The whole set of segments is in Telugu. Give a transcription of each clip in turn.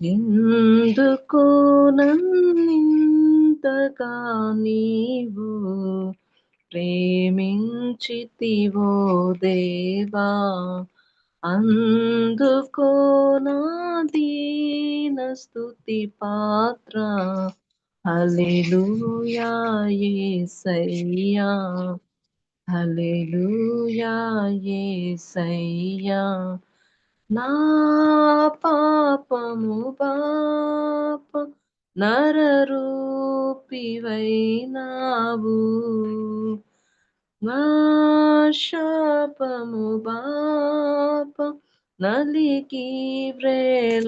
ఎందుకు నన్నింతగా నీవు ప్రేమించితివో దేవా? అందుకో నా దీన స్థుతి పాత్ర. హల్లెలూయా యేసయ్యా హల్లెలూయా యేసయ్యా నా పాపము పాప నరరూపివైనావు. నా శాపము బాప నలికి వ్రేలాడితివి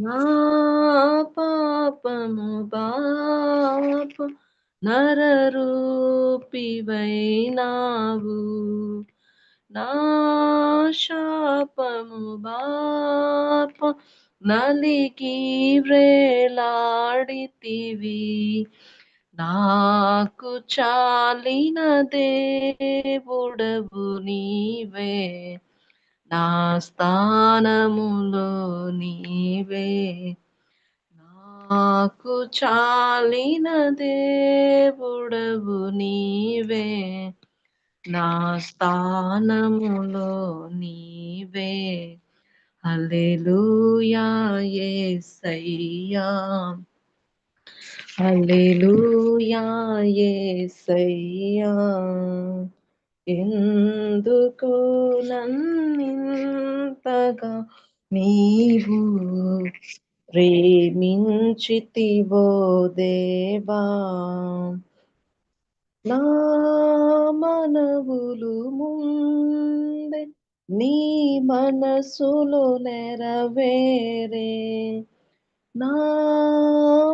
నా పాపము బాప నరరూపివైనావు. నా శాపము బాప నలికి వ్రేలాడితివి నాకు చాలిన దేవుడవు నీవే. నా స్థానములో నీవే. నాకు చాలిన దేవుడవు నీవే. నా స్థానములో నీవే. హల్లెలూయా యేసయ్యా హల్లెలూయా యేసయ్యా ఎందుకు నన్నింతగా నీవు ప్రేమించితివో దేవా? నా మనవులు ముందే నీ మనసులో నెరవేరే. నా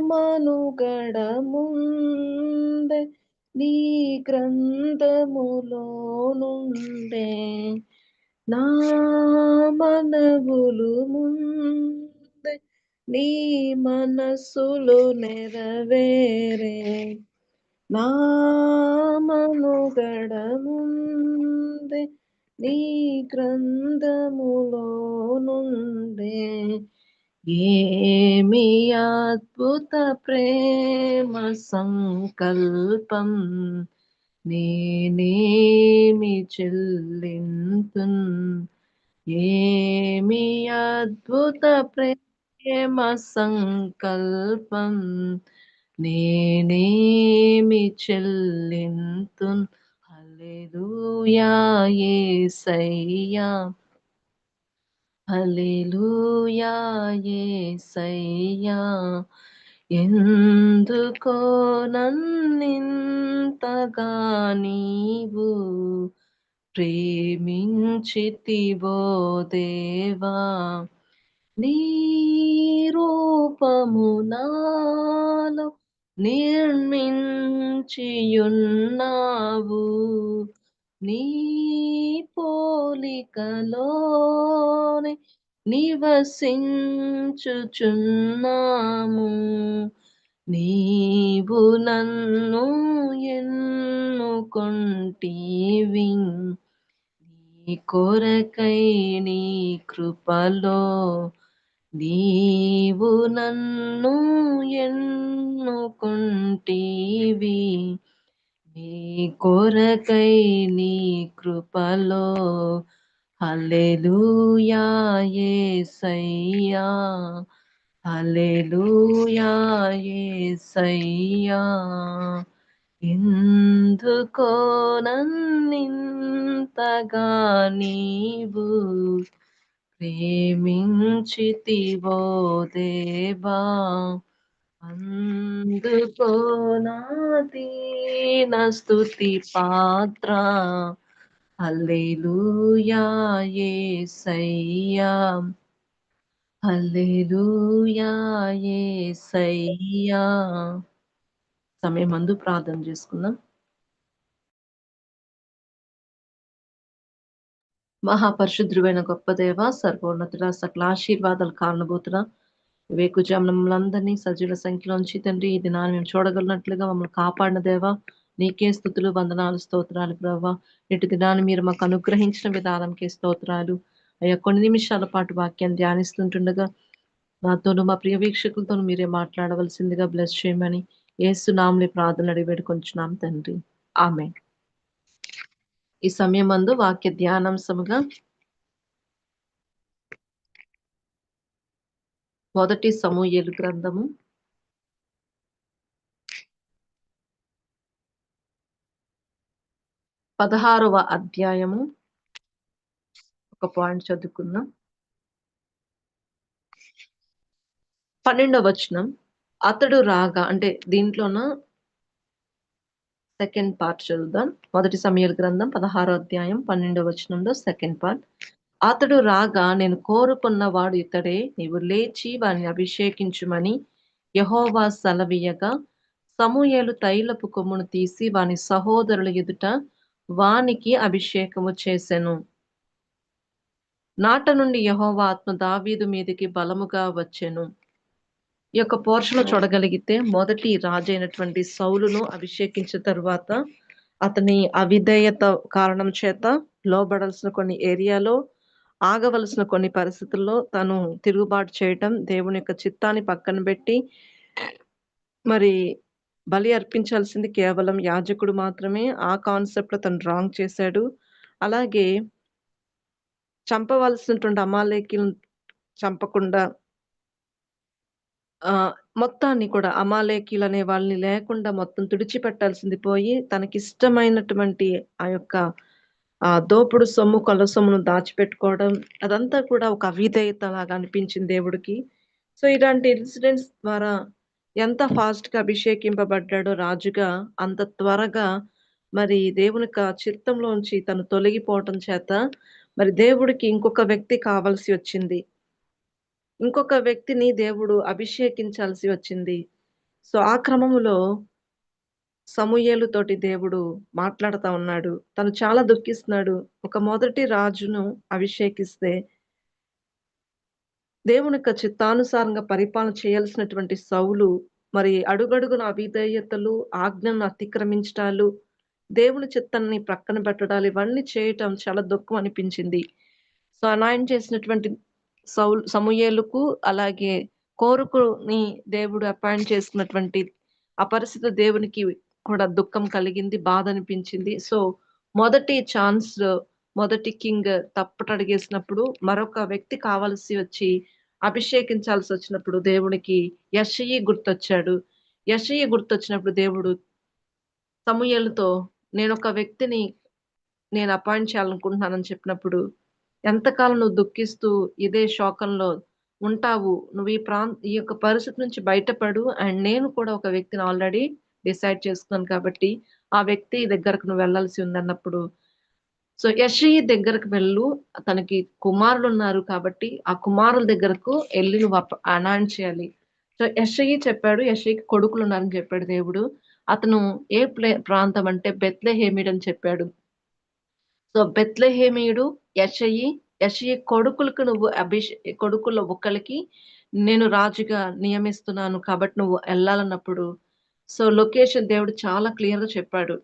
మనుగడ ముందే నీ గ్రంథములో నుండే నా మనవులు ముందే నీ మనసులో నెరవేరే. నామనుగడముందే నీ గ్రంథములో నుండే ఏమి అద్భుత ప్రేమ సంకల్పం నేనేమి చెల్లింతు ఏమి అద్భుత ప్రేమ సంకల్పం నేనేమి చెల్లింతున్? హల్లెలూయా యేసయ్యా ఎందుకో నన్నింతగా నీవు ప్రేమించితివో దేవా. నీ రూపమునాలో నిర్మించియున్నావు నీ పోలికలోనే నివసించుచున్నాము. నీవు నన్ను ఎన్నుకొంటివి. నీ కొరకై నీ కృపలో నీవు నన్ను ఎన్నుకుంటీవి నీ కొరకై నీ కృపలో. హల్లెలూయా యేసయ్యా హల్లెలూయా యేసయ్యా. ఎందుకో నన్నింతగా నీవు ప్రేమించితివో దేవా అందుకో నా దీన పాత్ర. హల్లెలూయా యేసయ్యా హల్లెలూయా యేసయ్యా సమయం మందు ప్రార్థన చేసుకుందాం. మహాపరిశుద్ధుడైన గొప్ప దేవ సర్వోన్నతుడ సకల ఆశీర్వాదాలు కారణభూతుడ వేకుజామున మమ్మల్ని అందరినీ సజీవ సంఖ్యలోంచి తండ్రి ఈ దినాన్ని మేము చూడగలిగినట్లుగా మమ్మల్ని కాపాడిన దేవ నీకే స్థుతులు వందనాలు స్తోత్రాలు ప్రభావ ఇటు దినాన్ని మీరు మాకు అనుగ్రహించిన విధానంకే స్తోత్రాలు. అయ్యా కొన్ని నిమిషాల పాటు వాక్యాన్ని ధ్యానిస్తుంటుండగా నాతోనూ మా ప్రియ వీక్షకులతో మీరే మాట్లాడవలసిందిగా బ్లెస్ చేయమని ఏసు ప్రార్థన అడిగి వేడుకొంచున్నాం తండ్రి. ఆమె ఈ సమయం వాక్య ధ్యానాంశముగా మొదటి సమూహలు గ్రంథము. పదహారవ అధ్యాయము. ఒక పాయింట్ చదువుకుందాం. పన్నెండవ వచనం. అతడు రాగా అంటే దీంట్లోన సెకండ్ పార్ట్ చదువుదాం. మొదటి సమయాల గ్రంథం పదహారో అధ్యాయం పన్నెండవ వచనంలో సెకండ్ పార్ట్ అతడు రాగా నేను కోరుకున్న వాడు ఇతడే. నీవు లేచి వారిని అభిషేకించుమని యహోవా సెలవీయగా సమూయేలు తైలపు కొమ్మును తీసి వాని సహోదరుల ఎదుట వానికి అభిషేకము చేసెను. నాట నుండి యహోవా ఆత్మ దావీదు మీదకి బలముగా వచ్చెను. ఈ యొక్క పోర్షలో చూడగలిగితే మొదటి రాజు అయినటువంటి సౌలును అభిషేకించిన తర్వాత అతని అవిధేయత కారణం చేత లోబడాల్సిన కొన్ని ఏరియాలో ఆగవలసిన కొన్ని పరిస్థితుల్లో తను తిరుగుబాటు చేయటం దేవుని యొక్క చిత్తాన్ని పక్కన పెట్టి మరి బలి అర్పించాల్సింది కేవలం యాజకుడు మాత్రమే. ఆ కాన్సెప్ట్లో తను రాంగ్ చేశాడు. అలాగే చంపవలసినటువంటి అమాలేకిలను చంపకుండా ఆ మొత్తాన్ని కూడా అమాలేకీలు అనే వాళ్ళని లేకుండా మొత్తం తుడిచిపెట్టాల్సింది పోయి తనకిష్టమైనటువంటి ఆ యొక్క ఆ దోపుడు సొమ్ము కొల సొమ్మును దాచిపెట్టుకోవడం అదంతా కూడా ఒక అవిధేయత లాగా అనిపించింది దేవుడికి. సో ఇలాంటి ఇన్సిడెంట్స్ ద్వారా ఎంత ఫాస్ట్గా అభిషేకింపబడ్డాడో రాజుగా అంత త్వరగా మరి దేవుని యొక్క చిత్తంలోంచి తను తొలగిపోవటం చేత మరి దేవుడికి ఇంకొక వ్యక్తి కావాల్సి వచ్చింది. ఇంకొక వ్యక్తిని దేవుడు అభిషేకించాల్సి వచ్చింది. సో ఆ క్రమములో సమూయేలు తోటి దేవుడు మాట్లాడుతా ఉన్నాడు. తను చాలా దుఃఖిస్తున్నాడు. ఒక మొదటి రాజును అభిషేకిస్తే దేవుని యొక్క చిత్తానుసారంగా పరిపాలన చేయాల్సినటువంటి సౌలు మరి అడుగడుగున అవిధేయతలు ఆజ్ఞను అతిక్రమించటాలు దేవుని చిత్తాన్ని ప్రక్కన పెట్టడాలు ఇవన్నీ చేయటం చాలా దుఃఖం అనిపించింది. సో అనాయన చేసినటువంటి సౌల్ సమూయేలుకు అలాగే కోరుకుని దేవుడు అపాయింట్ చేసుకున్నటువంటి అపరిస్థిత దేవునికి కూడా దుఃఖం కలిగింది బాధ అనిపించింది. సో మొదటి ఛాన్స్ మొదటి కింగ్ తప్పట అడిగేసినప్పుడు మరొక వ్యక్తి కావాల్సి వచ్చి అభిషేకించాల్సి వచ్చినప్పుడు దేవునికి యషయి గుర్తొచ్చాడు. యషయి గుర్తొచ్చినప్పుడు దేవుడు సమూయలతో నేను ఒక వ్యక్తిని నేను అపాయింట్ చేయాలనుకుంటున్నానని చెప్పినప్పుడు ఎంతకాలం నువ్వు దుఃఖిస్తూ ఇదే శోకంలో ఉంటావు? నువ్వు ఈ ప్రాంత ఈ యొక్క పరిస్థితి నుంచి బయటపడు. అండ్ నేను కూడా ఒక వ్యక్తిని ఆల్రెడీ డిసైడ్ చేసుకున్నాను కాబట్టి ఆ వ్యక్తి దగ్గరకు నువ్వు వెళ్ళాల్సి ఉందన్నప్పుడు. సో యషి దగ్గరకు వెళ్ళు. తనకి కుమారులు ఉన్నారు కాబట్టి ఆ కుమారుల దగ్గరకు వెళ్ళి నువ్వు అనాన్ చేయాలి. సో యషయి చెప్పాడు. యషయికి కొడుకులు ఉన్నారని చెప్పాడు దేవుడు. అతను ఏ ప్లే ప్రాంతం అంటే బెత్లెహేమిడ్ అని చెప్పాడు. సో బెత్లెహేమియుడు యషయి యషయి కొడుకులకు నువ్వు అభిషే కొడుకుల ఒకరికి నేను రాజుగా నియమిస్తున్నాను కాబట్టి నువ్వు వెళ్ళాలన్నప్పుడు సో లొకేషన్ దేవుడు చాలా క్లియర్గా చెప్పాడు.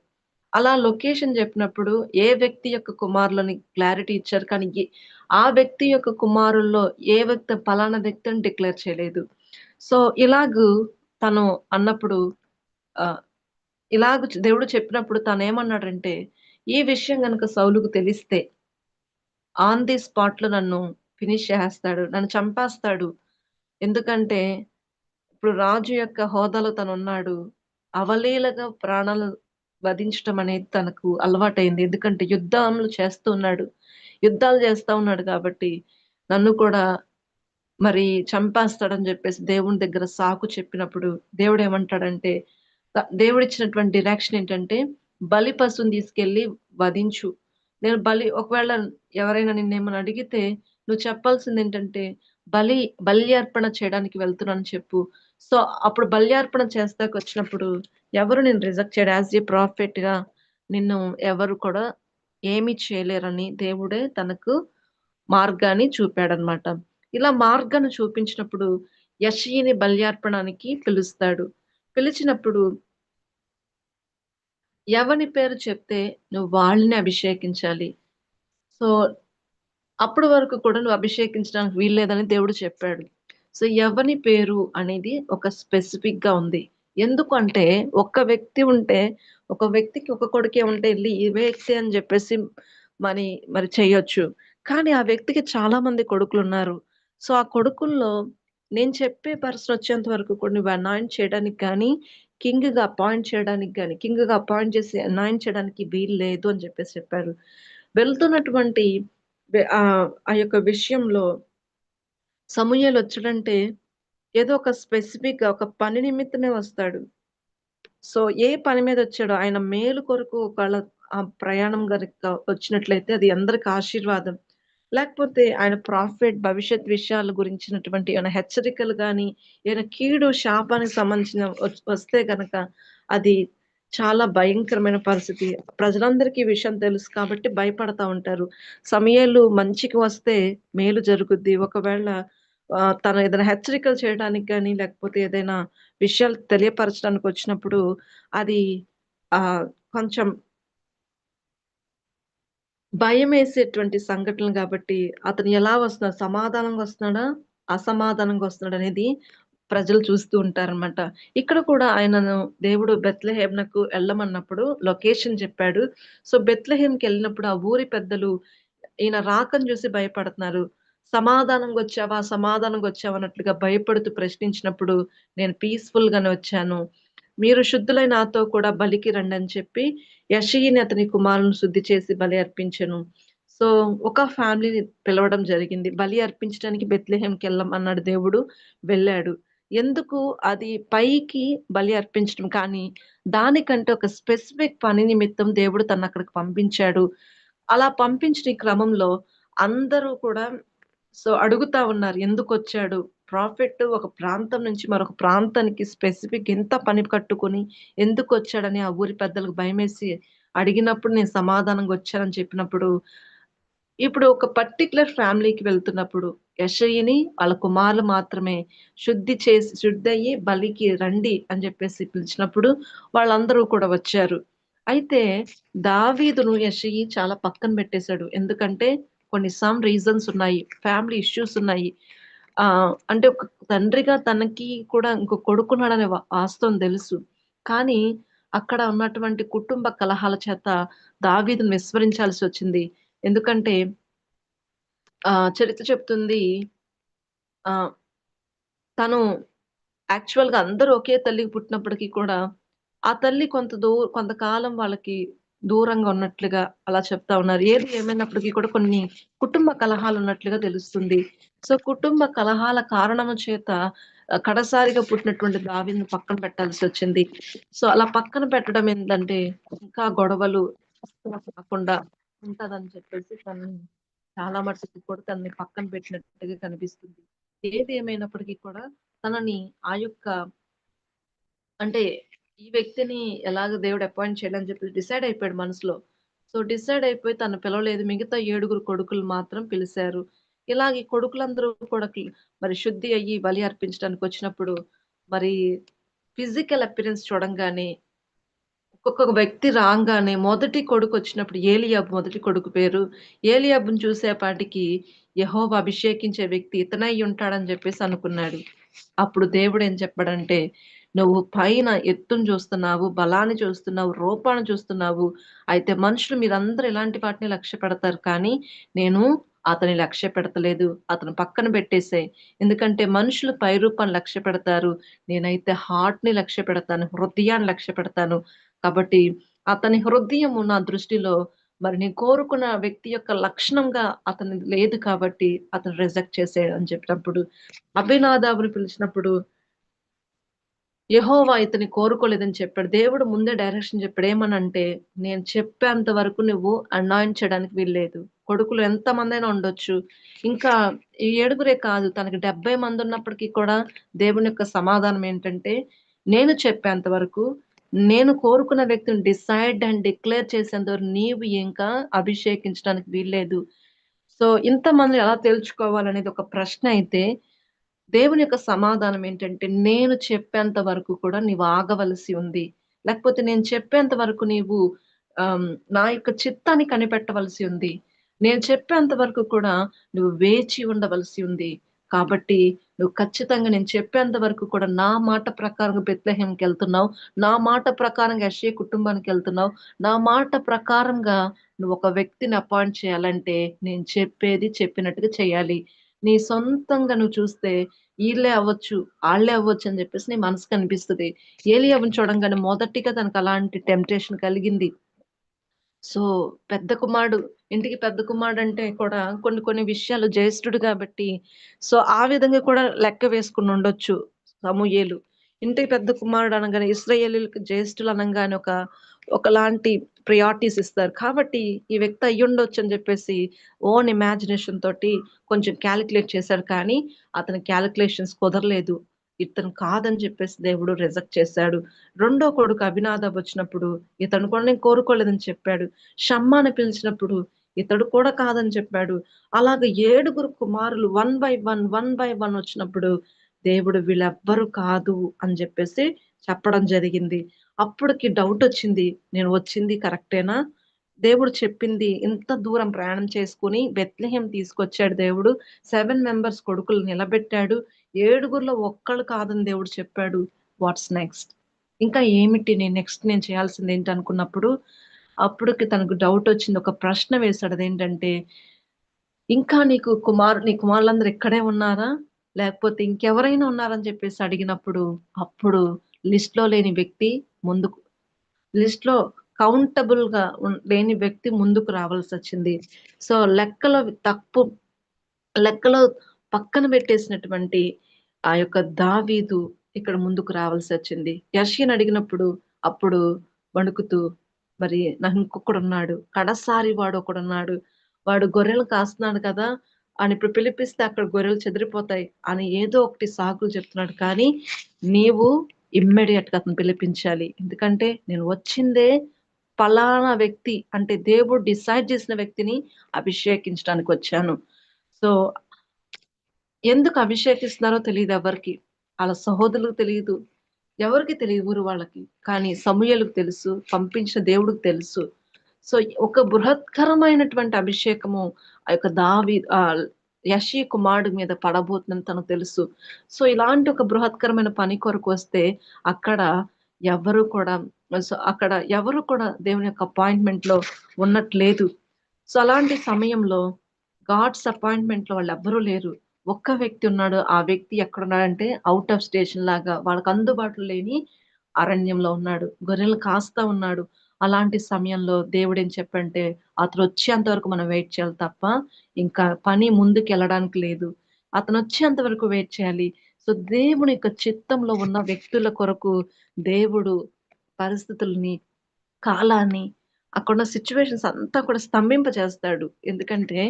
అలా లొకేషన్ చెప్పినప్పుడు ఏ వ్యక్తి యొక్క కుమారులని క్లారిటీ ఇచ్చారు? కానీ ఆ వ్యక్తి యొక్క కుమారుల్లో ఏ వ్యక్తి ఫలానా వ్యక్తి అని డిక్లేర్ చేయలేదు. సో ఇలాగూ తను అన్నప్పుడు ఇలాగ దేవుడు చెప్పినప్పుడు తను ఏమన్నాడంటే ఈ విషయం కనుక సౌలుకు తెలిస్తే ఆన్ ది స్పాట్లో నన్ను ఫినిష్ చేస్తాడు నన్ను చంపేస్తాడు. ఎందుకంటే ఇప్పుడు రాజు యొక్క హోదాలో తను ఉన్నాడు అవలీలగా ప్రాణాలు వధించడం అనేది తనకు అలవాటైంది. ఎందుకంటే యుద్ధాలు చేస్తూ ఉన్నాడు. యుద్ధాలు చేస్తూ ఉన్నాడు కాబట్టి నన్ను కూడా మరి చంపేస్తాడని చెప్పేసి దేవుని దగ్గర సాకు చెప్పినప్పుడు దేవుడు ఏమంటాడంటే దేవుడిచ్చినటువంటి డైరెక్షన్ ఏంటంటే బలి పశువుని తీసుకెళ్ళి వధించు నేను బలి ఒకవేళ ఎవరైనా నిన్నేమని అడిగితే నువ్వు చెప్పాల్సింది ఏంటంటే బలి బల్యార్పణ చేయడానికి వెళ్తున్నాను చెప్పు. సో, అప్పుడు బల్యార్పణ చేస్తాకొచ్చినప్పుడు ఎవరు నేను రిజెక్ట్ చేయడు. యాస్ ఏ ప్రాఫిట్గా నిన్ను ఎవరు కూడా ఏమి చేయలేరని దేవుడే తనకు మార్గాన్ని చూపాడనమాట ఇలా మార్గాన్ని చూపించినప్పుడు యెష్షయిని బల్యార్పణానికి పిలుస్తాడు. పిలిచినప్పుడు ఎవని పేరు చెప్తే నువ్వు వాళ్ళని అభిషేకించాలి. సో, అప్పటి వరకు కూడా నువ్వు అభిషేకించడానికి వీల్లేదని దేవుడు చెప్పాడు. సో, ఎవని పేరు అనేది ఒక స్పెసిఫిక్‌గా ఉంది. ఎందుకంటే ఒక ఒక్క వ్యక్తి ఉంటే, ఒక వ్యక్తికి ఒక కొడుకే ఉంటే వెళ్ళి ఈ వ్యక్తి అని చెప్పేసి మరి మరి చేయొచ్చు. కానీ ఆ వ్యక్తికి చాలా మంది కొడుకులున్నారు. సో, ఆ కొడుకుల్లో నేను చెప్పే పర్సన్ వచ్చేంత వరకు కూడా నువ్వు అనాయింట్ చేయడానికి కానీ కింగ్‌గా అపాయింట్ చేయడానికి కానీ కింగ్‌గా అపాయింట్ చేసి అనాయింట్ చేయడానికి వీలు లేదు అని చెప్పేసి చెప్పారు. వెళ్తున్నటువంటి ఆ యొక్క విషయంలో సమూహలు వచ్చాడంటే ఏదో ఒక స్పెసిఫిక్‌గా ఒక పని నిమిత్తమే వస్తాడు. సో, ఏ పని మీద వచ్చాడో ఆయన మేలు కొరకు ఒకళ్ళ ఆ ప్రయాణం కనుక వచ్చినట్లయితే అది అందరికి ఆశీర్వాదం. లేకపోతే ఆయన ప్రాఫిట్ భవిష్యత్ విషయాల గురించినటువంటి ఏమైనా హెచ్చరికలు కానీ ఏమైనా కీడు శాపానికి సంబంధించిన వస్తే కనుక అది చాలా భయంకరమైన పరిస్థితి. ప్రజలందరికీ విషయం తెలుసు కాబట్టి భయపడతా ఉంటారు. సమయాలు మంచికి వస్తే మేలు జరుగుద్ది. ఒకవేళ తన ఏదైనా హెచ్చరికలు చేయడానికి కానీ లేకపోతే ఏదైనా విషయాలు తెలియపరచడానికి వచ్చినప్పుడు అది కొంచెం భయం భయమేసేటువంటి సంఘటనలు కాబట్టి అతను ఎలా వస్తున్నాడు? సమాధానంగా వస్తున్నాడా? అసమాధానంగా వస్తున్నాడనేది ప్రజలు చూస్తూ ఉంటారనమాట. ఇక్కడ కూడా ఆయనను దేవుడు బెత్లహేమ్నకు వెళ్ళమన్నప్పుడు లొకేషన్ చెప్పాడు. సో, బెత్లెహేమ్‌కెళ్ళినప్పుడు ఆ ఊరి పెద్దలు ఈయన రాకని చూసి భయపడుతున్నారు. సమాధానంగా వచ్చావా? సమాధానంగా వచ్చావా? అన్నట్లుగా భయపడుతూ ప్రశ్నించినప్పుడు, నేను పీస్‌ఫుల్‌గానే వచ్చాను. మీరు శుద్ధులై నాతో కూడా బలికి రండి అని చెప్పి యషయిని అతని కుమారులను శుద్ధి చేసి బలి అర్పించను సో, ఒక ఫ్యామిలీని పిలవడం జరిగింది. బలి అర్పించడానికి బెత్లెహేంకి వెళ్ళం అన్నాడు దేవుడు. వెళ్ళాడు. ఎందుకు అది పైకి బలి అర్పించడం కానీ, దానికంటే ఒక స్పెసిఫిక్ పని నిమిత్తం దేవుడు తను అక్కడికి పంపించాడు. అలా పంపించిన ఈ క్రమంలో అందరూ కూడా సో, అడుగుతా ఉన్నారు. ఎందుకు వచ్చాడు ప్రాఫిట్ ఒక ప్రాంతం నుంచి మరొక ప్రాంతానికి స్పెసిఫిక్ ఇంత పని కట్టుకొని ఎందుకొచ్చాడని ఆ ఊరి పెద్దలకు భయమేసి అడిగినప్పుడు నేను సమాధానంగా వచ్చానని చెప్పినప్పుడు, ఇప్పుడు ఒక పర్టికులర్ ఫ్యామిలీకి వెళ్తున్నప్పుడు యెష్షయిని వాళ్ళ కుమారులు మాత్రమే శుద్ధి చేసి శుద్ధి అయ్యి బలికి రండి అని చెప్పేసి పిలిచినప్పుడు వాళ్ళందరూ కూడా వచ్చారు. అయితే దావీదును యెష్షయి చాలా పక్కన పెట్టేసాడు. ఎందుకంటే కొన్ని సమ్ రీజన్స్ ఉన్నాయి. ఫ్యామిలీ ఇష్యూస్ ఉన్నాయి. ఆ అంటే ఒక తండ్రిగా తనకి కూడా ఇంకో కొడుకున్నాడనే వాస్తవం తెలుసు. కానీ అక్కడ ఉన్నటువంటి కుటుంబ కలహాల చేత దావీదును విస్మరించాల్సొచ్చింది. ఎందుకంటే ఆ చరిత్ర చెప్తుంది ఆ తను యాక్చువల్‌గా అందరూ ఒకే తల్లికి పుట్టినప్పటికీ కూడా, ఆ తల్లి కొంత దూ కొంతకాలం వాళ్ళకి దూరంగా ఉన్నట్లుగా అలా చెప్తా ఉన్నారు. ఏది ఏమైనప్పటికీ కూడా కొన్ని కుటుంబ కలహాలు ఉన్నట్లుగా తెలుస్తుంది. సో, కుటుంబ కలహాల కారణము చేత కడసారిగా పుట్టినటువంటి దావిని పక్కన పెట్టాల్సి వచ్చింది సో, అలా పక్కన పెట్టడం ఏంటంటే, ఇంకా గొడవలు కాకుండా ఉంటదని చెప్పేసి తనని చాలా మటుకు కూడా తనని పక్కన పెట్టినట్టుగా కనిపిస్తుంది. ఏది ఏమైనప్పటికీ కూడా తనని ఆ యొక్క అంటే ఈ వ్యక్తిని ఎలాగ దేవుడు అపాయింట్ చేయాలని చెప్పి డిసైడ్ అయిపోయాడు మనసులో. సో, డిసైడ్ అయిపోయి తను పిలవలేదు. మిగతా ఏడుగురు కొడుకులు మాత్రం పిలిచారు ఇలాగ ఈ కొడుకులందరూ కూడా మరి శుద్ధి అయ్యి బలి అర్పించడానికి వచ్చినప్పుడు మరి ఫిజికల్ అపిరెన్స్ చూడంగానే ఒక్కొక్క వ్యక్తి రాగానే మొదటి కొడుకు వచ్చినప్పుడు ఏలీయాబు మొదటి కొడుకు పేరు. ఏలీయాబుని చూసేపాటికి యెహోవా అభిషేకించే వ్యక్తి ఇతనై ఉంటాడని చెప్పేసి అనుకున్నాడు. అప్పుడు దేవుడు ఏం చెప్పాడంటే, "నువ్వు పైన ఎత్తుని చూస్తున్నావు, బలాన్ని చూస్తున్నావు, రూపాన్ని చూస్తున్నావు. అయితే మనుషులు మీరందరూ ఇలాంటి వాటిని లక్ష్య పెడతారు. కానీ నేను అతని లక్ష్య పెడతలేదు. అతను పక్కన పెట్టేసే ఎందుకంటే మనుషులు పై రూపాన్ని లక్ష్య పెడతారు. నేనైతే హార్ట్‌ని లక్ష్య పెడతాను. హృదయాన్ని లక్ష్య పెడతాను. కాబట్టి అతని హృదయము నా దృష్టిలో మరి నేను కోరుకున్న వ్యక్తి యొక్క లక్షణంగా అతని లేదు కాబట్టి అతను రిజెక్ట్ చేసేయని చెప్పినప్పుడు, అభినాదాబుని పిలిచినప్పుడు యహోవా ఇతని కోరుకోలేదని చెప్పాడు. దేవుడు ముందే డైరెక్షన్ చెప్పాడు. ఏమనంటే, నేను చెప్పేంత వరకు నువ్వు అనాయింట్ చేయడానికి వీల్లేదు. కొడుకులు ఎంతమందైనా ఉండొచ్చు. ఇంకా ఈ ఏడుగురే కాదు తనకి డెబ్భై మంది ఉన్నప్పటికీ కూడా దేవుని యొక్క సమాధానం ఏంటంటే, నేను చెప్పేంత వరకు, నేను కోరుకున్న వ్యక్తిని డిసైడ్ అండ్ డిక్లేర్ చేసేంత వరకు నీవు ఇంకా అభిషేకించడానికి వీల్లేదు. సో, ఇంతమంది ఎలా తెలుసుకోవాలనేది ఒక ప్రశ్న అయితే, దేవుని యొక్క సమాధానం ఏంటంటే, నేను చెప్పేంత వరకు కూడా నీవు ఆగవలసి ఉంది. లేకపోతే నేను చెప్పేంత వరకు నీవు నా యొక్క చిత్తాన్ని కనిపెట్టవలసి ఉంది. నేను చెప్పేంత వరకు కూడా నువ్వు వేచి ఉండవలసి ఉంది. కాబట్టి నువ్వు ఖచ్చితంగా నేను చెప్పేంత వరకు కూడా నా మాట ప్రకారం ప్రకారంగా వెళ్తున్నావు నా మాట ప్రకారంగా అశీ కుటుంబానికి వెళ్తున్నావు నా మాట ప్రకారంగా నువ్వు ఒక వ్యక్తిని అపాయింట్ చేయాలంటే, నేను చెప్పేది చెప్పినట్టుగా చేయాలి. నీ సొంతంగా నువ్వు చూస్తే వీళ్ళే అవ్వచ్చు, వాళ్ళే అవ్వచ్చు అని చెప్పేసి నీ మనసుకు ఏలి ఏలీయాబుని చూడంగానే మొదటిగా తనకు అలాంటి టెంప్టేషన్ కలిగింది. సో, పెద్ద కుమారుడు ఇంటికి పెద్ద కుమారుడంటే కూడా కొన్ని కొన్ని విషయాలు జ్యేష్ఠుడు కాబట్టి, సో, ఆ విధంగా కూడా లెక్క వేసుకుని ఉండొచ్చు సమూయేలు. ఇంటికి పెద్ద కుమారుడు అనగానే ఇశ్రాయేలీయులకి జ్యేష్ఠులు అనగానే ఒక ఒకలాంటి ప్రయారిటీస్ ఇస్తారు. కాబట్టి ఈ వ్యక్తి అయ్యుండొచ్చు అని చెప్పేసి ఓన్ ఇమాజినేషన్ తోటి కొంచెం క్యాలిక్యులేట్ చేశాడు. కానీ అతని క్యాలిక్యులేషన్స్ కుదరలేదు. ఇతను కాదని చెప్పేసి దేవుడు రిజెక్ట్ చేశాడు. రెండో కొడుకు అభినాదాబ్ వచ్చినప్పుడు ఇతను కూడా నేను కోరుకోలేదని చెప్పాడు. షమ్మాని పిలిచినప్పుడు ఇతడు కూడా కాదని చెప్పాడు. అలాగ ఏడుగురు కుమారులు one by one, one by one వచ్చినప్పుడు దేవుడు వీళ్ళెవ్వరు కాదు అని చెప్పేసి చెప్పడం జరిగింది. అప్పటికి డౌట్ వచ్చింది. నేను వచ్చింది కరెక్టేనా? దేవుడు చెప్పింది ఇంత దూరం ప్రయాణం చేసుకుని బెత్లహేం తీసుకొచ్చాడు దేవుడు. సెవెన్ మెంబర్స్ కొడుకులు నిలబెట్టాడు. ఏడుగురిలో ఒక్కళ్ళు కాదని దేవుడు చెప్పాడు. What's next? ఇంకా ఏమిటి నేను నెక్స్ట్ నేను చేయాల్సింది ఏంటి అనుకున్నప్పుడు, అప్పటికి తనకు డౌట్ వచ్చింది. ఒక ప్రశ్న వేశాడు. అదేంటంటే, ఇంకా నీకు కుమారు నీ కుమారులందరూ ఇక్కడే ఉన్నారా? లేకపోతే ఇంకెవరైనా ఉన్నారని చెప్పేసి అడిగినప్పుడు, అప్పుడు లిస్ట్‌లో లేని వ్యక్తి ముందుకు లిస్ట్‌లో కౌంటబుల్‌గా లేని వ్యక్తి ముందుకు రావాల్సి వచ్చింది సో, లెక్కలో తప్పు లెక్కలో పక్కన పెట్టేసినటువంటి ఆ యొక్క దావీదు ఇక్కడ ముందుకు రావాల్సి వచ్చింది యషిని అడిగినప్పుడు అప్పుడు వణుకుతూ మరి నాకు ఇంకొకడున్నాడు. కడసారి వాడు ఒకడున్నాడు. వాడు గొర్రెలు కాస్తున్నాడు కదా! అని ఇప్పుడు పిలిపిస్తే అక్కడ గొర్రెలు చెదిరిపోతాయి అని ఏదో ఒకటి సాకులు చెప్తున్నాడు. కానీ నీవు ఇమ్మీడియేట్‌గా అతను పిలిపించాలి. ఎందుకంటే నేను వచ్చిందే పలానా వ్యక్తి అంటే దేవుడు డిసైడ్ చేసిన వ్యక్తిని అభిషేకించడానికి వచ్చాను. సో, ఎందుకు అభిషేకిస్తున్నారో తెలియదు ఎవరికి వాళ్ళ సహోదరులకు తెలియదు ఎవరికి తెలియదు ఊరు వాళ్ళకి. కానీ సమూహలకు తెలుసు. పంపించిన దేవుడికి తెలుసు. సో, ఒక బృహత్కరమైనటువంటి అభిషేకము ఆ యొక్క దావి ఆ యశి కుమారుడి మీద పడబోతుందని తనకు తెలుసు. సో, ఇలాంటి ఒక బృహత్కరమైన పని కొరకు వస్తే అక్కడ ఎవ్వరు కూడా సో, అక్కడ ఎవరు కూడా దేవుని యొక్క అపాయింట్‌మెంట్‌లో ఉన్నట్లేదు. సో, అలాంటి సమయంలో గాడ్స్ అపాయింట్‌మెంట్‌లో వాళ్ళెవ్వరూ లేరు. ఒక్క వ్యక్తి ఉన్నాడు. ఆ వ్యక్తి ఎక్కడున్నాడంటే అవుట్ ఆఫ్ స్టేషన్ లాగా వాళ్ళకి అందుబాటులో లేని అరణ్యంలో ఉన్నాడు. గొర్రెలు కాస్తా ఉన్నాడు. అలాంటి సమయంలో దేవుడు ఏం చెప్పంటే, అతను వచ్చేంత వరకు మనం వెయిట్ చేయాలి తప్ప, ఇంకా పని ముందుకు వెళ్ళడానికి లేదు. అతను వచ్చేంత వరకు వెయిట్ చేయాలి. సో, దేవుని యొక్క చిత్తంలో ఉన్న వ్యక్తుల కొరకు దేవుడు పరిస్థితుల్ని, కాలాన్ని, అక్కడున్న సిచ్యువేషన్స్ అంతా కూడా స్తంభింపజేస్తాడు. ఎందుకంటే,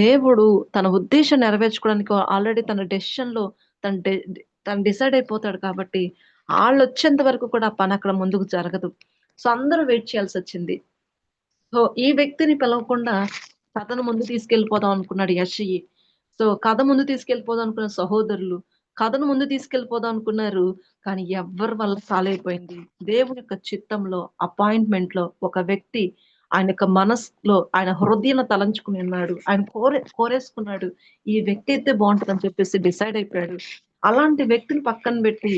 దేవుడు తన ఉద్దేశం నెరవేర్చుకోవడానికి ఆల్రెడీ తన డెసిషన్‌లో తన డె తను డిసైడ్ అయిపోతాడు కాబట్టి, వాళ్ళు వచ్చేంత వరకు కూడా పని అక్కడ ముందుకు జరగదు. సో, అందరూ వెయిట్ చేయాల్సి వచ్చింది సో, ఈ వ్యక్తిని పిలవకుండా కథను ముందు తీసుకెళ్ళిపోదాం అనుకున్నాడు యెషయి. సో, కథ ముందు తీసుకెళ్ళిపోదాం అనుకున్న సహోదరులు, కథను ముందు తీసుకెళ్ళిపోదాం అనుకున్నారు. కానీ ఎవరి వల్ల సాలైపోయింది దేవుని యొక్క చిత్తంలో, అపాయింట్‌మెంట్‌లో ఒక వ్యక్తి ఆయన యొక్క మనసులో ఆయన హృదయను తలంచుకుని ఉన్నాడు. ఆయన కోరే కోరేసుకున్నాడు. ఈ వ్యక్తి అయితే బావుంటదని చెప్పేసి డిసైడ్ అయిపోయాడు. అలాంటి వ్యక్తిని పక్కన పెట్టి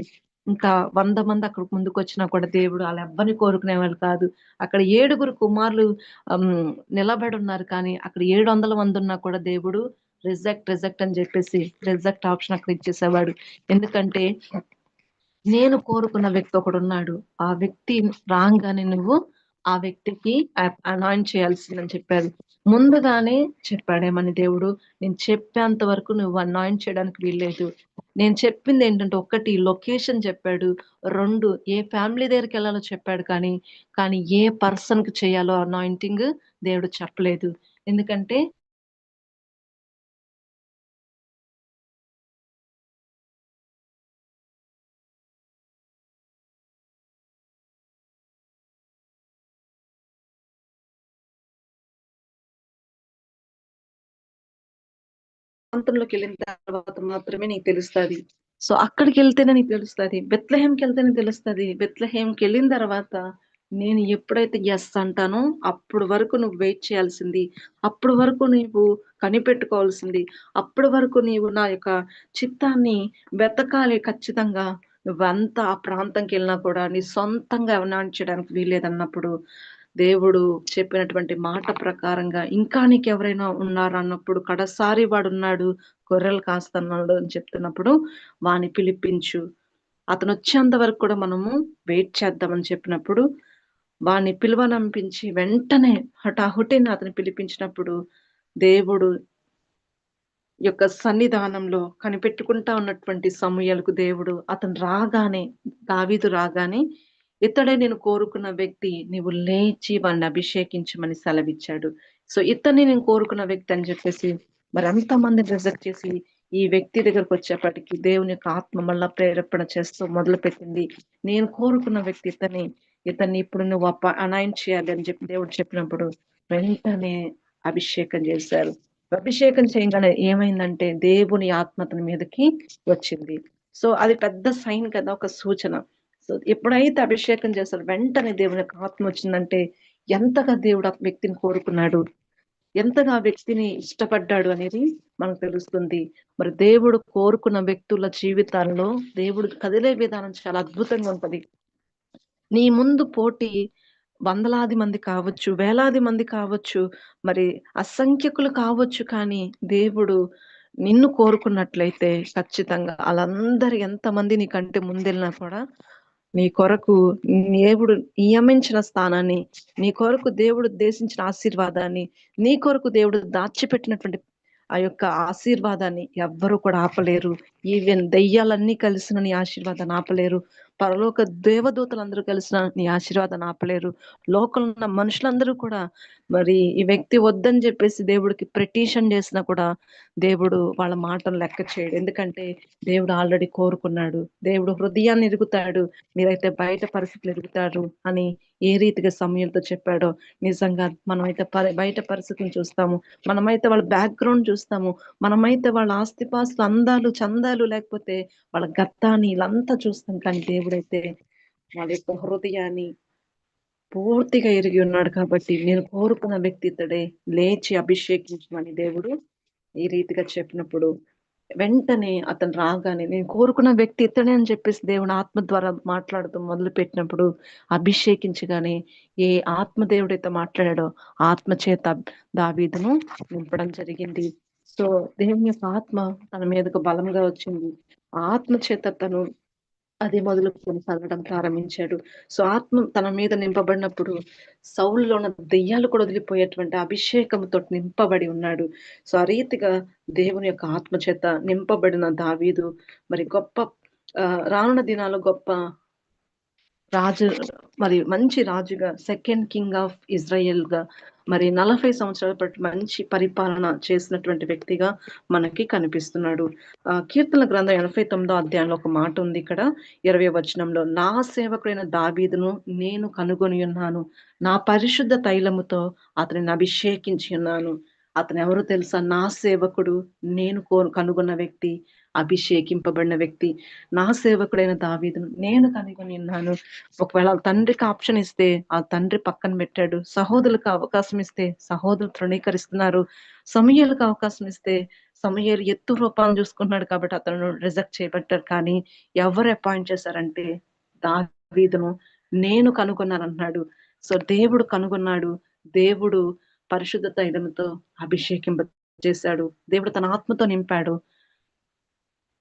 ఇంకా వంద మంది అక్కడికి ముందుకొచ్చినా కూడా దేవుడు అలా ఎవ్వరిని కోరుకునే వాళ్ళు కాదు. అక్కడ ఏడుగురు కుమారులు నిలబడి ఉన్నారు కానీ అక్కడ ఏడు వందల మంది ఉన్నా కూడా దేవుడు రిజెక్ట్, రిజెక్ట్ అని చెప్పేసి రిజెక్ట్ ఆప్షన్ అక్కడ ఇచ్చేసేవాడు. ఎందుకంటే, నేను కోరుకున్న వ్యక్తి ఒకడున్నాడు. ఆ వ్యక్తి రాగానే నువ్వు ఆ వ్యక్తికి అనాయిన్ చేయాల్సిందని చెప్పారు. ముందుగానే చెప్పాడేమని దేవుడు, నేను చెప్పేంత వరకు నువ్వు అనాయింట్ చేయడానికి వీల్లేదు. నేను చెప్పింది ఏంటంటే ఒకటి లొకేషన్ చెప్పాడు. రెండు ఏ ఫ్యామిలీ దగ్గరికి వెళ్ళాలో చెప్పాడు కానీ, కానీ ఏ పర్సన్‌కి చేయాలో అనాయింటింగ్ దేవుడు చెప్పలేదు. ఎందుకంటే ప్రాంతంలోకెళ్ళిన తర్వాత మాత్రమే నీకు తెలుస్తుంది సో, అక్కడికెళ్తేనే నీకు తెలుస్తుంది బెత్లహేమ్కి వెళ్తేనే తెలుస్తుంది బెత్లహేమ్కి వెళ్ళిన తర్వాత నేను ఎప్పుడైతే ఎస్ అంటానో అప్పుడు వరకు నువ్వు వెయిట్ చేయాల్సింది. అప్పుడు వరకు నీవు కనిపెట్టుకోవాల్సింది. అప్పటి వరకు నీవు నా యొక్క చిత్తాన్ని వెతకాలి ఖచ్చితంగా. నువ్వంతా ఆ ప్రాంతంకెళ్ళినా కూడా నీ సొంతంగా చేయడానికి వీల్లేదన్నప్పుడు దేవుడు చెప్పినటువంటి మాట ప్రకారంగా ఇంకా నీకెవరైనా ఉన్నారన్నప్పుడు కడసారి వాడున్నాడు గొర్రెలు కాస్తన్నాడు అని చెప్తున్నప్పుడు వాని పిలిపించు. అతను వచ్చేంత వరకు కూడా మనము వెయిట్ చేద్దామని చెప్పినప్పుడు వాడిని పిలువనంపించి వెంటనే హఠాహుటిన అతను పిలిపించినప్పుడు దేవుడు యొక్క సన్నిధానంలో కనిపెట్టుకుంటా ఉన్నటువంటి సమూయేలుకు దేవుడు అతను రాగానే దావీదు రాగానే ఇతడే నేను కోరుకున్న వ్యక్తి నీవు లేచి వాళ్ళని అభిషేకించమని సెలవిచ్చాడు. సో ఇతన్ని నేను కోరుకున్న వ్యక్తి అని చెప్పేసి మరి అంతమంది రిజెక్ట్ చేసి ఈ వ్యక్తి దగ్గరకు వచ్చేప్పటికి దేవుని యొక్క ఆత్మ మళ్ళా ప్రేరేపణ చేస్తూ మొదలుపెట్టింది. నేను కోరుకున్న వ్యక్తి ఇతని ఇతన్ని ఇప్పుడు నువ్వు అప్ప అనాయం చేయాలి అని చెప్పి దేవుడు చెప్పినప్పుడు వెంటనే అభిషేకం చేశారు. అభిషేకం చేయగానే ఏమైందంటే దేవుని ఆత్మ అతని మీదకి వచ్చింది. సో అది పెద్ద సైన్ కదా! ఒక సూచన. సో ఎప్పుడైతే అభిషేకం చేస్తారు వెంటనే దేవుని యొక్క ఆత్మ వచ్చిందంటే ఎంతగా దేవుడు ఆ వ్యక్తిని కోరుకున్నాడు. ఎంతగా ఆ వ్యక్తిని ఇష్టపడ్డాడు అనేది మనకు తెలుస్తుంది. మరి దేవుడు కోరుకున్న వ్యక్తుల జీవితాల్లో దేవుడు కదిలే విధానం చాలా అద్భుతంగా ఉంటది. నీ ముందు పోటీ వందలాది మంది కావచ్చు, వేలాది మంది కావచ్చు, మరి అసంఖ్యకులు కావచ్చు కానీ దేవుడు నిన్ను కోరుకున్నట్లయితే ఖచ్చితంగా ఆళ్ళందరూ ఎంతమంది నీకంటే ముందెళ్ళినా కూడా నీ కొరకు దేవుడు నియమించిన స్థానాన్ని, నీ కొరకు దేవుడు ఉద్దేశించిన ఆశీర్వాదాన్ని, నీ కొరకు దేవుడు దాచిపెట్టినటువంటి ఆ యొక్క ఆశీర్వాదాన్ని ఎవ్వరు కూడా ఆపలేరు. ఈవెన్ దెయ్యాలన్నీ కలిసిన నీ ఆశీర్వాదాన్ని ఆపలేరు. పరలోక దేవదూతలందరూ కలిసిన నీ ఆశీర్వాదాన్ని ఆపలేరు. లోకంలో ఉన్న మనుషులందరూ కూడా మరి ఈ వ్యక్తి వద్దని చెప్పేసి దేవుడికి పిటిషన్ చేసినా కూడా దేవుడు వాళ్ళ మాటను లెక్క చేయడు. ఎందుకంటే దేవుడు ఆల్రెడీ కోరుకున్నాడు. దేవుడు హృదయాన్ని ఎరుగుతాడు. మీరైతే బయట పరిస్థితులు ఎరుగుతారు అని ఏ రీతిగా సమయంతో చెప్పాడో నిజంగా మనమైతే బయట పరిస్థితిని చూస్తాము. మనమైతే వాళ్ళ బ్యాక్‌గ్రౌండ్ చూస్తాము. మనమైతే వాళ్ళ ఆస్తిపాస్తులు, అందాలు, చందాలు లేకపోతే వాళ్ళ గత్తాన్ని ఈళ్ళంతా చూస్తాం. కానీ దేవుడు దేవుడైతే వాళ్ళ యొక్క హృదయాన్ని పూర్తిగా ఎరిగి ఉన్నాడు కాబట్టి నేను కోరుకున్న వ్యక్తి ఇతడే. లేచి అభిషేకించమని దేవుడు ఈ రీతిగా చెప్పినప్పుడు వెంటనే అతను రాగానే నేను కోరుకున్న వ్యక్తి ఇతడే అని చెప్పేసి దేవుని ఆత్మ ద్వారా మాట్లాడుతూ మొదలు పెట్టినప్పుడు అభిషేకించగానే ఏ ఆత్మ దేవుడైతే మాట్లాడాడో ఆత్మ చేత దావీదును నింపడం జరిగింది. సో దేవుని యొక్క ఆత్మ తన మీదకు బలంగా వచ్చింది. ఆత్మ చేత తను అది మొదలు కొనసాగడం ప్రారంభించాడు. సో ఆత్మ తన మీద నింపబడినప్పుడు సౌలులో ఉన్న దెయ్యాలు కూడా వదిలిపోయేటువంటి అభిషేకంతో నింపబడి ఉన్నాడు. సో ఆ రీతిగా దేవుని యొక్క ఆత్మ చేత నింపబడిన దావీదు మరి గొప్ప రానున్న దినాలు గొప్ప రాజు మరి మంచి రాజుగా సెకండ్ కింగ్ ఆఫ్ ఇజ్రాయెల్‌గా మరి 40 సంవత్సరాల పాటు మంచి పరిపాలన చేసినటువంటి వ్యక్తిగా మనకి కనిపిస్తున్నాడు. కీర్తన గ్రంథం ఎనభై తొమ్మిదో అధ్యాయంలో ఒక మాట ఉంది ఇక్కడ 20 వచనంలో నా సేవకుడైన దాబీదును నేను కనుగొని ఉన్నాను. నా పరిశుద్ధ తైలముతో అతనిని అభిషేకించి ఉన్నాను. అతను ఎవరు తెలుసా? నా సేవకుడు, నేను కో కనుగొన్న వ్యక్తి, అభిషేకింపబడిన వ్యక్తి. నా సేవకుడైన దావీదును నేను కనుగొని ఉన్నాను. ఒకవేళ తండ్రికి ఆప్షన్ ఇస్తే ఆ తండ్రి పక్కన పెట్టాడు. సహోదరులకు అవకాశం ఇస్తే సహోదరులు తృణీకరిస్తున్నారు. సమయాలకు అవకాశం ఇస్తే సమయాలు ఎత్తు రూపాన్ని చూసుకుంటున్నాడు కాబట్టి అతను రిజెక్ట్ చేయబట్టారు కానీ ఎవరు అపాయింట్ చేశారంటే దావీదును నేను కనుగొన్నానంటున్నాడు. సో దేవుడు కనుగొన్నాడు. దేవుడు పరిశుద్ధ తైలముతో అభిషేకింప చేశాడు. దేవుడు తన ఆత్మతో నింపాడు.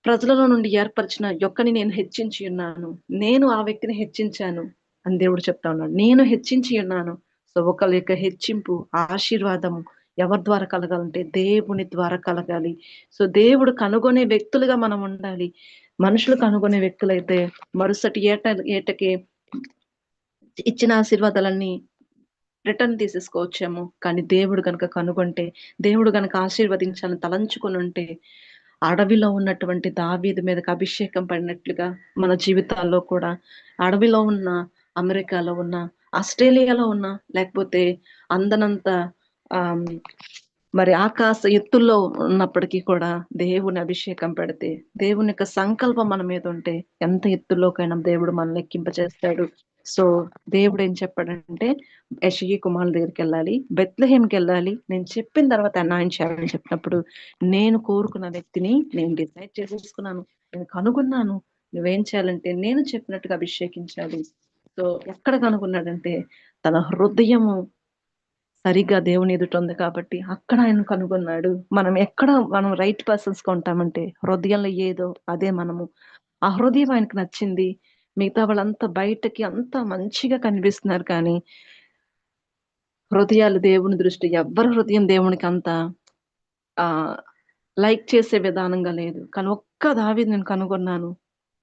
ప్రజలలో నుండి ఏర్పరిచిన యొక్కని నేను హెచ్చించి ఉన్నాను. నేను ఆ వ్యక్తిని హెచ్చించాను అని దేవుడు చెప్తా ఉన్నాడు. నేను హెచ్చించి ఉన్నాను. సో ఒకళ్ళ యొక్క హెచ్చింపు, ఆశీర్వాదము ఎవరి ద్వారా కలగాలంటే దేవుని ద్వారా కలగాలి సో దేవుడు కనుగొనే వ్యక్తులుగా మనం ఉండాలి మనుషులు కనుగొనే వ్యక్తులైతే మరుసటి ఏట ఏటకి ఇచ్చిన ఆశీర్వాదాలన్నీ రిటర్న్ తీసేసుకోవచ్చేమో కానీ దేవుడు కనుక కనుగొంటే దేవుడు కనుక ఆశీర్వదించాలని తలంచుకొని ఉంటే అడవిలో ఉన్నటువంటి దావీది మీదకి అభిషేకం పడినట్లుగా మన జీవితాల్లో కూడా అడవిలో ఉన్న అమెరికాలో ఉన్న ఆస్ట్రేలియాలో ఉన్న లేకపోతే అందనంత ఆ మరి ఆకాశ ఎత్తుల్లో ఉన్నప్పటికీ కూడా దేవుని అభిషేకం పెడితే దేవుని యొక్క సంకల్పం మన మీద ఉంటే ఎంత ఎత్తుల్లోకైనా దేవుడు మనల్ని ఎక్కింపజేస్తాడు. సో దేవుడు ఏం చెప్పాడంటే యషయి కుమార్ దగ్గరికి వెళ్ళాలి బెత్లహేమ్కి వెళ్ళాలి నేను చెప్పిన తర్వాత అన్నాయన చేయాలని చెప్పినప్పుడు నేను కోరుకున్న వ్యక్తిని నేను డిసైడ్ చేసేసుకున్నాను. నేను కనుగొన్నాను. నువ్వేం చేయాలంటే నేను చెప్పినట్టుగా అభిషేకించాలి. సో ఎక్కడ కనుగొన్నాడంటే తన హృదయము సరిగ్గా దేవుని ఎదుట ఉంది కాబట్టి అక్కడ ఆయన కనుగొన్నాడు. మనం ఎక్కడ మనం రైట్ పర్సన్స్ కొంటామంటే హృదయంలో ఏదో అదే మనము. ఆ హృదయం ఆయనకు నచ్చింది. మిగతా వాళ్ళంతా బయటకి అంత మంచిగా కనిపిస్తున్నారు కానీ హృదయాలు దేవుని దృష్టి ఎవ్వరి హృదయం దేవునికి అంత ఆ లైక్ చేసే విధానంగా లేదు. కానీ ఒక్క దావి నేను కనుగొన్నాను.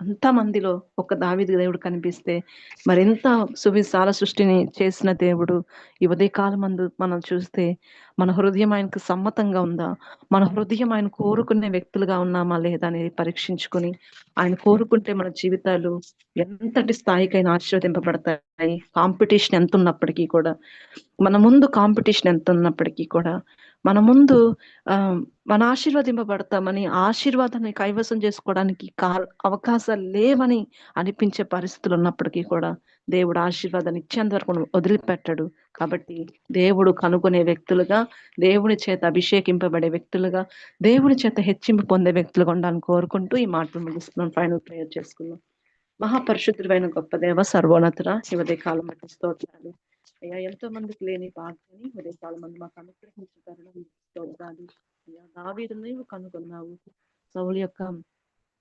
అంత మందిలో ఒక దావిది దేవుడు కనిపిస్తే మరింత సువిశాల సృష్టిని చేసిన దేవుడు ఈ ఉదయకాలం మందు మనం చూస్తే మన హృదయం ఆయనకు సమ్మతంగా ఉందా? మన హృదయం ఆయన కోరుకునే వ్యక్తులుగా ఉన్నామా లేదా అనేది పరీక్షించుకుని ఆయన కోరుకుంటే మన జీవితాలు ఎంతటి స్థాయికైనా ఆశీర్వదింపబడతాయి? కాంపిటీషన్ ఎంత ఉన్నప్పటికీ కూడా మన ముందు కాంపిటీషన్ ఎంత ఉన్నప్పటికీ కూడా మన ముందు ఆ మన ఆశీర్వదింపబడతామని ఆశీర్వాదాన్ని కైవసం చేసుకోవడానికి కాల్ అవకాశాలు లేవని అనిపించే పరిస్థితులు ఉన్నప్పటికీ కూడా దేవుడు ఆశీర్వాదాన్ని ఇచ్చేంత వరకు వదిలిపెట్టాడు. కాబట్టి దేవుడు కనుగొనే వ్యక్తులుగా దేవుని చేత అభిషేకింపబడే వ్యక్తులుగా దేవుని చేత హెచ్చింపు పొందే వ్యక్తులుగా ఉండాలని కోరుకుంటూ ఈ మాటలు ముగిస్తున్నాం. ఫైనల్ ప్రేయర్ చేసుకున్నాం మహాపరిశుద్ధుడైన గొప్ప దేవ సర్వోన్నతుర శివదే కాలం బట్టి స్తోత్రాలు. అయ్యా ఎంతో మందికి లేని భాగ్యాన్ని ఉదయ చాలా మంది మాకు అనుగ్రహించుతారు అయ్యా దావీదు నీవు కనుగొన్నావు. సౌలు యొక్క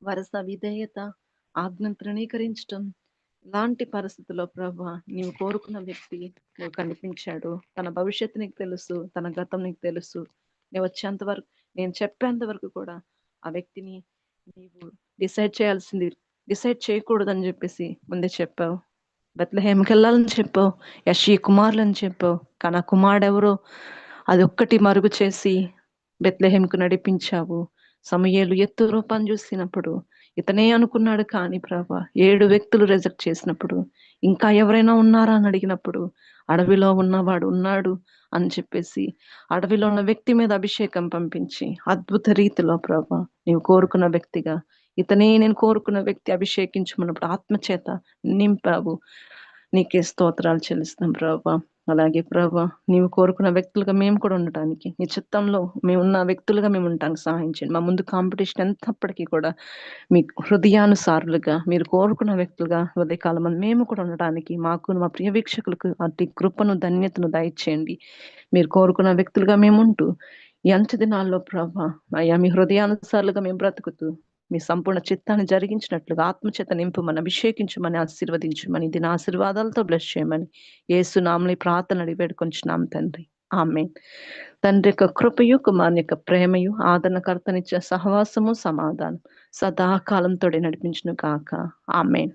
వరస విధేయత ఆజ్ఞను తృణీకరించటం లాంటి పరిస్థితుల్లో ప్రభా నీవు కోరుకున్న వ్యక్తి నువ్వు కనిపించాడు. తన భవిష్యత్తు నీకు తెలుసు తన గతం నీకు తెలుసు. నేను వచ్చేంత వరకు నేను చెప్పేంత వరకు కూడా ఆ వ్యక్తిని నీవు డిసైడ్ చేయాల్సింది డిసైడ్ చేయకూడదని చెప్పేసి ముందే చెప్పావు. బెత్లహేమకి వెళ్ళాలని చెప్పావు యశీ కుమారులని చెప్పావు కానీ ఆ కుమారుడు ఎవరో అది ఒక్కటి మరుగు చేసి బెత్లహేమ్కు నడిపించావు. సమయాలు ఎత్తు రూపం చూసినప్పుడు ఇతనే అనుకున్నాడు కానీ ప్రభా ఏడు వ్యక్తులు రిజెక్ట్ చేసినప్పుడు ఇంకా ఎవరైనా ఉన్నారా అని అడిగినప్పుడు అడవిలో ఉన్నవాడు ఉన్నాడు అని చెప్పేసి అడవిలో ఉన్న వ్యక్తి మీద అభిషేకం పంపించి అద్భుత రీతిలో ప్రభా నీవు కోరుకున్న వ్యక్తిగా ఇతనే నేను కోరుకున్న వ్యక్తి అభిషేకించమన్నప్పుడు ఆత్మచేత నింపావు నీకే స్తోత్రాలు చెల్లిస్తాం ప్రభా. అలాగే ప్రభా నీవు కోరుకున్న వ్యక్తులుగా మేము కూడా ఉండటానికి నీ చిత్తంలో మేము ఉన్న వ్యక్తులుగా మేము ఉండటానికి సహాయం చేయండి. మా ముందు కాంపిటీషన్ ఎంతప్పటికీ కూడా మీ హృదయానుసారులుగా మీరు కోరుకున్న వ్యక్తులుగా ఉదయకాలం మేము కూడా ఉండటానికి మాకు మా ప్రియ వీక్షకులకు అతి కృపను ధన్యతను దయచేయండి. మీరు కోరుకున్న వ్యక్తులుగా మేము ఉంటూ ఈ దినాల్లో ప్రభా అయ్యా మీ హృదయానుసారులుగా మేము బ్రతుకుతూ మీ సంపూర్ణ చిత్తాన్ని జరిగించినట్లుగా ఆత్మచేత నింపుమని అభిషేకించమని ఆశీర్వదించమని దీని ఆశీర్వాదాలతో బ్లెస్ చేయమని ఏసునామని ప్రార్థన అడిగి వేడుకొంచున్నాం తండ్రి. ఆమె తండ్రి యొక్క కృపయు కుమార్ యొక్క ప్రేమయు ఆదరణకర్తనిచ్చే సహవాసము సమాధానం సదాకాలంతో నడిపించును కాక ఆమెన్.